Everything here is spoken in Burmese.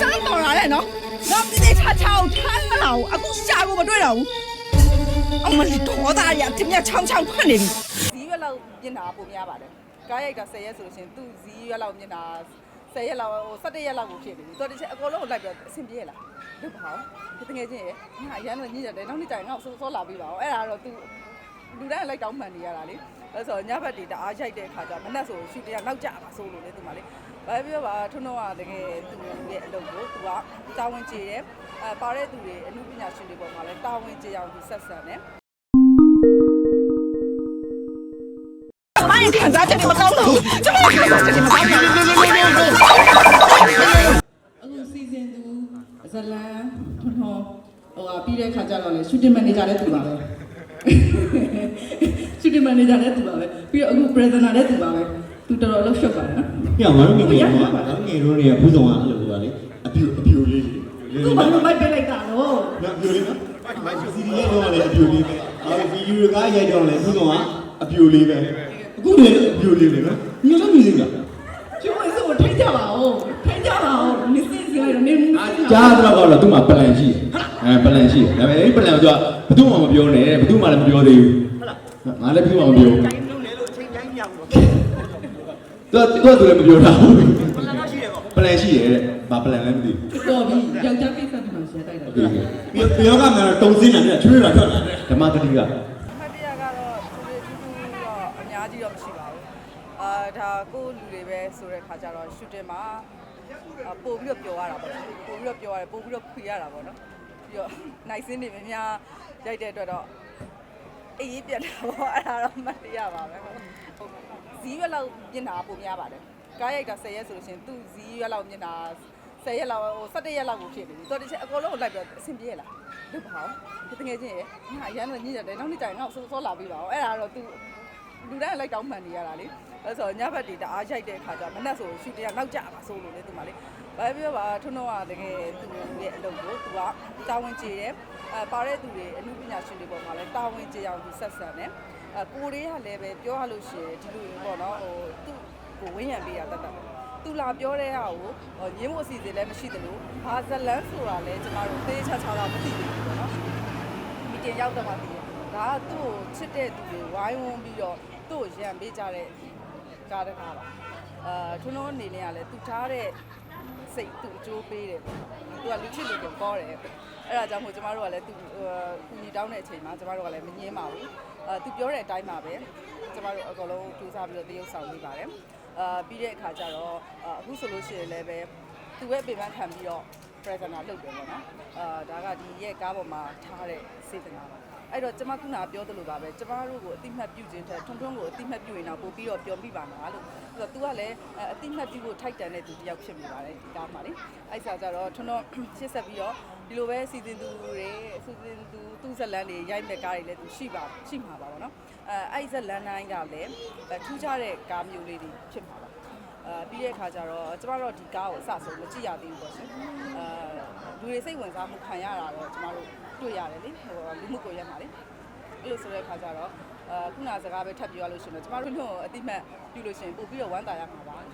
စမ်းတော်လာတယ်နော်တော့ဒီနေ့ချာချာကိုထမ်းမလာဘူးအခုရှာကိုမတွေ့တော့ဘူးအမလီတော်သားရတင်မြချောင်းချောင်းဖွင့်နေပြီဇီးရွက်လောက်မြင်တာပုံများပါတယ်ကားရိုက်တာ10ရက်ဆိုလို့ရှိရင်သူ့ဇီးရွက်လောက်မြင်တာ10ရက်လောက်ဟို17ရက်လောက်ကိုဖြစ်နေပြီတော်တချင်အကုန်လုံးကိုလိုက်ပြီးအဆင်ပြေလားလုပ်ပါဦးတကယ်ချင်းရငါအရန်တော့ညစ်ရတယ်နောက်နေ့ကျရင်ငါ့ကိုစိုးစိုးလာပြီးပါအောင်အဲ့ဒါတော့သူလူတိုင်းလိုက်တောင်းမှန်နေရတာလေအဲ့ဆိုညဘက်တွေတအားရိုက်တဲ့အခါကျမနက်ဆိုရှူတရနောက်ကြပါဆိုလို့လေသူမလေး ဘာပြောပါထွန်းတော့ကတကယ်သူရဲ့အလုပ်ကိုသူကတာဝန်ကျေတယ်အဲပါတဲ့သူတွေအမှုပညာရှင်တွေပေါ်မှာလည်းတာဝန်ကျေအောင်သူဆက်ဆံတယ်မရင်ခံစားချက်တွေမကောင်းတော့ဘူးကျမခံစားချက်တွေမကောင်းဘူးအခုစီစဉ်သူဇလန်ထွန်းထွန်းဟိုဟာပြီးတဲ့ခါကျတော့လေရှူတင်မန်နေဂျာလည်းသူပါပဲရှူတင်မန်နေဂျာလည်းသူပါပဲပြီးတော့အခုပရက်ဇနာလည်းသူပါပဲ သူတော်တော်လှုပ်ရှုပ်ပါတယ်နော်။ပြောင်းငါတို့ငယ်ငယ်ကငါတို့ငယ်တို့တွေကဘူးဆောင်ကအဲ့လိုပြောတာလေအပြူအပြူလေးလေးသူဘာလို့မိုက်ပေးလိုက်တာတော့။နော်ပြူလေးနော်။မိုက်စီဒီရဲ့တော့လေအပြူလေးပဲ။အော်ဗီဒီယိုကရိုက်တော့လေဘူးဆောင်ကအပြူလေးပဲ။အခုလည်းအပြူလေးလေနော်။ညလုံးမြည်လားကျိုးဝဲဆိုထိုင်းကြပါဦးထိုင်းကြပါဦးနေစင်စီလိုက်တော့နေမှု။ကြားတော့ကတော့သူ့မှာပလန်ရှိတယ်။အဲပလန်ရှိတယ်။ဒါပေမဲ့အဲ့ပလန်ကသူကဘယ်သူမှမပြောနဲ့ဘယ်သူမှလည်းမပြောသေးဘူး။ဟုတ်လား။ငါလည်းဘယ်သူမှမပြောဘူး။ သူကသူကသူလည်းမပြောတာဘူး။ပလန်ရှိတယ်တဲ့။ဘာပလန်လဲမသိဘူးတော်ပြီယောက်ျားကိစ္စဒီမှာရှယ်တိုက်တာ။ဟုတ်ကဲ့။ပြောပြောကမှတော့တုံစင်းတယ်ချွေးတာထွက်လာတယ်ဓမ္မတတိကအမှတ်တရကတော့သူတွေတူတူတော့အများကြီးတော့မရှိပါဘူး။အာဒါကိုယ့်လူတွေပဲဆိုတဲ့ခါကျတော့ရှူတင်မှာအာပို့ပြီးတော့ပျော်ရတာပေါ့။ပို့ပြီးတော့ပျော်ရတယ်ပို့ပြီးတော့ခွေရတာပေါ့နော်။ပြီးတော့နိုင်စင်းတွေများများရိုက်တဲ့အတွက်တော့အေးရေးပြတ်တာပေါ့အဲ့ဒါတော့အမှတ်တရပါပဲဟုတ်။ ဇီးရွက်လောက်မြင်တာပုံများပါတယ်။ကားရိုက်တာ10ရက်ဆိုလို့ရှိရင်သူ့ဇီးရွက်လောက်မြင်တာ10ရက်လောက်ဟို17ရက်လောက်ကိုဖြစ်နေပြီ။တော်တချင်အကုန်လုံးကိုလိုက်ပြီးအဆင်ပြေလား။လုပ်ပါဦး။တကယ်ချင်းရငါအရန်တော့ညစ်ရတယ်နောက်နေ့ကျရင်ငါ့ကိုစိုးစိုးလာပြီးပါအောင်။အဲ့ဒါတော့သူလူတိုင်းလိုက်တောင်းမှန်နေရတာလေ။ အဲ့ဆိုညဘက်တွေတအားရိုက်တဲ့အခါကျမနက်ဆိုရှူတရနောက်ကြပါဆိုလို့လေသူမလေး။ဘာပြောပါထွန်းတော့ကတကယ်သူရဲ့အလုပ်ကိုသူကတာဝန်ကျေတယ်။အဲပါတဲ့သူတွေအမှုပညာရှင်တွေပေါ်မှာလည်းတာဝန်ကျေအောင်သူဆက်ဆံတယ်။အဲကိုလေးကလည်းပဲပြောရလို့ရှိရင်ဒီလိုပေါ့နော်ဟိုသူ့ကိုဝင်းရံပေးရတတ်တာပဲ။သူလာပြောတဲ့ဟာကိုဟိုညင်းဖို့အစီအစဉ်လည်းမရှိသလိုဘာဇလန်းဆိုတာလဲကျမတို့သေချာချာတော့မသိဘူးပေါ့နော်မီတင်ရောက်တော့မှသိတယ်ဒါကသူ့ကိုချစ်တဲ့သူတွေဝိုင်းဝန်းပြီးတော့သူ့ကိုရံပေးကြတဲ့ ကားတစ်ခါပါအာထွန်းထွန်းအနေနဲ့ကလည်းသူထားတဲ့စိတ်သူအကျိုးပေးတယ်သူကလူချစ်လူကိုကောတယ်အဲ့ဒါကြောင့်မို့ကျမတို့ကလည်းသူဟိုကူညီတောင်းတဲ့အချိန်မှာကျမတို့ကလည်းမငင်းပါဘူးအာသူပြောတဲ့အတိုင်းပါပဲကျမတို့အကုန်လုံးကြိုးစားပြီးတော့တရုပ်ဆောင်ပေးပါတယ်အာပြီးတဲ့အခါကျတော့အာအခုဆိုလို့ရှိရင်လည်းပဲသူရဲ့ပေပန်းခံပြီးတော့ presenter လုပ်တယ်ပေါ့နော်အာဒါကဒီရဲ့ကားပေါ်မှာထားတဲ့စေတနာပါ အဲ့တော့ကျမခုနကပြောသလိုပါပဲကျမတို့ကိုအတိမတ်ပြုခြင်းထက်ထွန်းထွန်းကိုအတိမတ်ပြုရင်တော့ပို့ပြီးတော့ပြောမိပါမှာလို့ဆိုတော့ तू ကလည်းအတိမတ်ပြုဖို့ထိုက်တန်တဲ့သူတစ်ယောက်ဖြစ်နေပါတယ်ဒီကားမှာလေအဲ့ဆိုကြတော့ထွန်းထွန်းရှစ်ဆက်ပြီးတော့ဒီလိုပဲစီစဉ်သူတွေစီစဉ်သူသူ့ဇက်လန်းတွေရိုက်မဲ့ကားတွေလည်းသူရှိပါရှိမှာပါပေါ့နော်အဲအဲ့ဇက်လန်းတိုင်းကလည်းထူးခြားတဲ့ကားမျိုးလေးတွေဖြစ်မှာပါ အာပြီးတဲ့အခါကျတော့ကျမတို့ဒီကားကိုအစဆုံးမကြည့်ရသေးဘူးပေါ့ရှင်အာလူတွေစိတ်ဝင်စားမှုခံရတာတော့ကျမတို့တွေ့ရတယ်လေဟိုလူမှုကွန်ရက်မှာလေအဲ့လိုဆိုတဲ့အခါကျတော့အာခုနစကားပဲထပ်ပြောရလို့ရှိရင်တော့ကျမတို့တို့အတိမတ်ပြုလို့ရှိရင်ပို့ပြီးတော့ဝမ်းသာရမှာပါဟုတ်